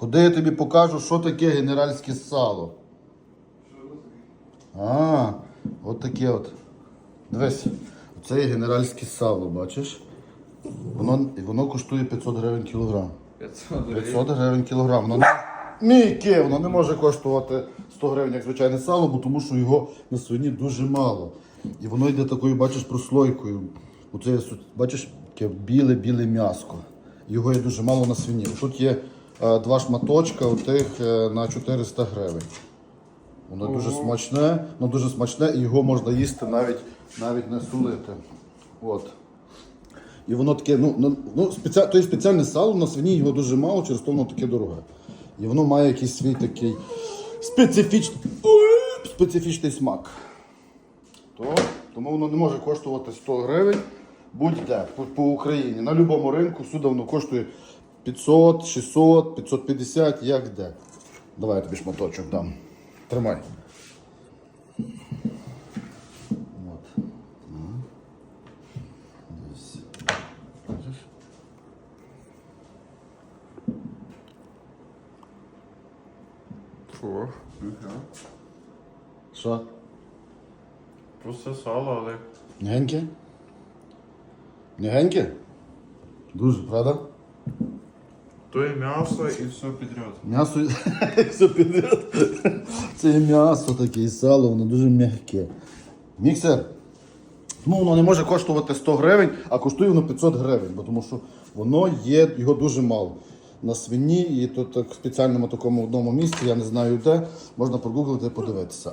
Ходи, я тобі покажу, що таке генеральське сало. А, от таке от. Дивись, це є генеральське сало, бачиш? Воно, воно коштує 500 гривень кілограм. 500 гривень. 500 гривень кілограм. Воно не... Міке, воно не може коштувати 100 гривень, як звичайне сало, бо тому що його на свині дуже мало. І воно йде такою, бачиш, прослойкою. Оце, бачиш, таке біле-біле м'яско. Його є дуже мало на свині. Тут є два шматочка отих е, на 400 гривень. Воно дуже смачне, воно дуже смачне і його можна їсти навіть, навіть не солити. От. І воно таке, ну, ну, ну спеціа, то є спеціальне сало, на свині його дуже мало, через то воно таке дороге. І воно має якийсь свій такий специфічний, специфічний смак. То, тому воно не може коштувати 100 гривень будь-де по, по Україні. На будь-якому ринку всюди воно коштує 500, 600, 550, як де. Давай я тобі шматочок дам. Тримай. От. Дивись. Бачиш? Фу. Ага. Що? Просто сало, але. Негеньке? Негеньке? Дуже, правда? То є м'ясо і все підряд. М'ясо все підряд. Це є м'ясо таке і сало, воно дуже м'яке. Міксер. Тому воно не може коштувати 100 гривень, а коштує воно 500 гривень, бо тому що воно є, його дуже мало. На свині і тут так в спеціальному такому одному місці, я не знаю де, можна прогуглити і подивитися.